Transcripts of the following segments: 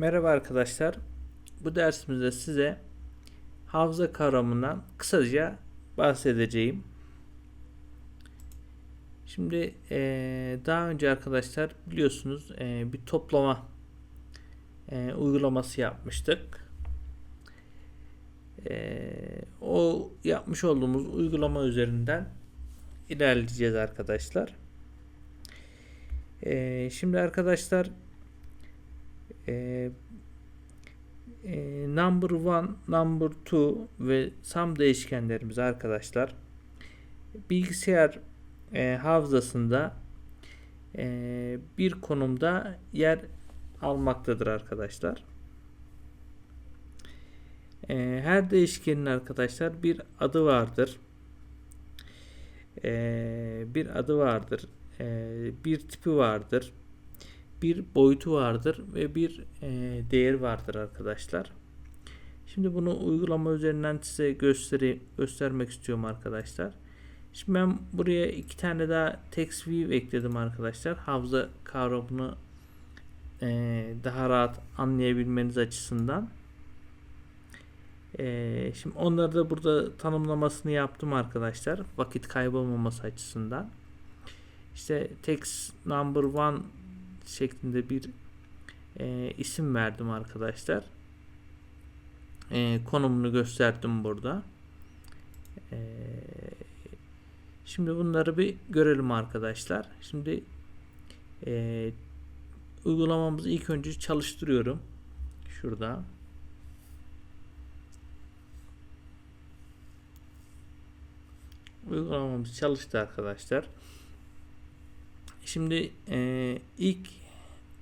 Merhaba arkadaşlar. Bu dersimizde size hafıza kavramından kısaca bahsedeceğim. Şimdi eee, daha önce arkadaşlar biliyorsunuz eee, bir toplama eee, uygulaması yapmıştık. O yapmış olduğumuz uygulama üzerinden ilerleyeceğiz arkadaşlar. Şimdi arkadaşlar eee e, number one, number two ve sum değişkenlerimiz arkadaşlar bilgisayar e, hafızasında e, bir konumda yer almaktadır arkadaşlar. E, her değişkenin arkadaşlar bir adı vardır. E, bir adı vardır. E, bir tipi vardır bir boyutu vardır ve bir e, değer vardır arkadaşlar. Şimdi bunu uygulama üzerinden size gösteri göstermek istiyorum arkadaşlar. Şimdi ben buraya iki tane daha text view ekledim arkadaşlar. Hafıza kavramını e, daha rahat anlayabilmeniz açısından. E, şimdi onları da burada tanımlamasını yaptım arkadaşlar. Vakit kaybolmaması açısından. İşte text number one şeklinde bir e, isim verdim arkadaşlar. E, konumunu gösterdim burada. E, şimdi bunları bir görelim arkadaşlar. Şimdi e, uygulamamızı ilk önce çalıştırıyorum. Şurada. Uygulamamız çalıştı arkadaşlar. Şimdi e, ilk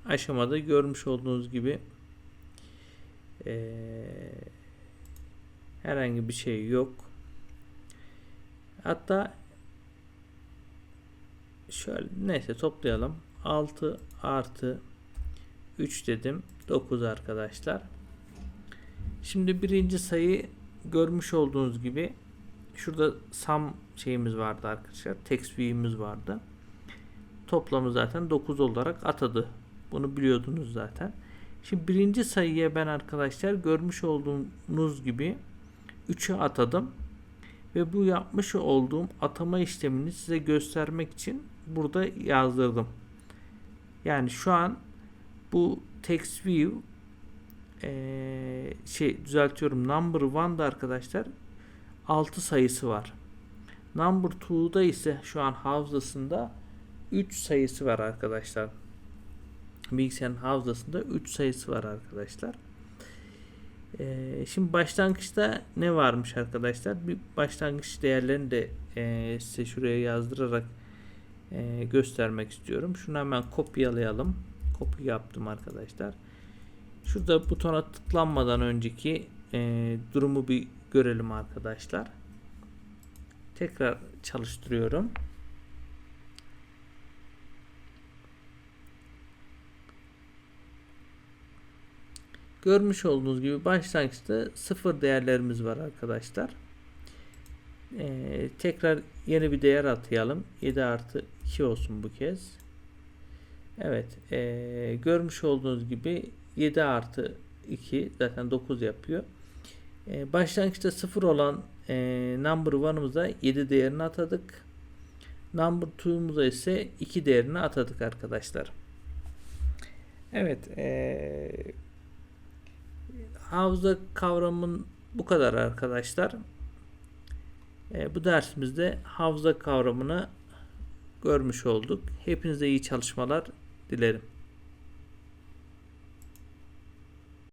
aşamada görmüş olduğunuz gibi e, herhangi bir şey yok. Hatta şöyle neyse toplayalım. 6 artı 3 dedim. 9 arkadaşlar. Şimdi birinci sayı görmüş olduğunuz gibi şurada sum şeyimiz vardı arkadaşlar. Text view'imiz vardı toplamı zaten 9 olarak atadı. Bunu biliyordunuz zaten. Şimdi birinci sayıya ben arkadaşlar görmüş olduğunuz gibi 3'ü atadım. Ve bu yapmış olduğum atama işlemini size göstermek için burada yazdırdım. Yani şu an bu text view ee, şey düzeltiyorum number 1'da arkadaşlar 6 sayısı var. Number 2'da ise şu an hafızasında 3 sayısı var arkadaşlar. Bilgisayarın hafızasında 3 sayısı var arkadaşlar. Ee, şimdi başlangıçta ne varmış arkadaşlar? Bir başlangıç değerlerini de e, size şuraya yazdırarak e, göstermek istiyorum. Şunu hemen kopyalayalım. Kopya yaptım arkadaşlar. Şurada butona tıklanmadan önceki e, durumu bir görelim arkadaşlar. Tekrar çalıştırıyorum. Görmüş olduğunuz gibi başlangıçta sıfır değerlerimiz var arkadaşlar. Ee, tekrar yeni bir değer atayalım. 7 artı 2 olsun bu kez. Evet. E, görmüş olduğunuz gibi 7 artı 2 zaten 9 yapıyor. E, başlangıçta 0 olan e, number 1'ımıza 7 değerini atadık. Number 2'muza ise 2 değerini atadık arkadaşlar. Evet. Eee hafıza kavramın bu kadar arkadaşlar. E, bu dersimizde hafıza kavramını görmüş olduk. Hepinize iyi çalışmalar dilerim.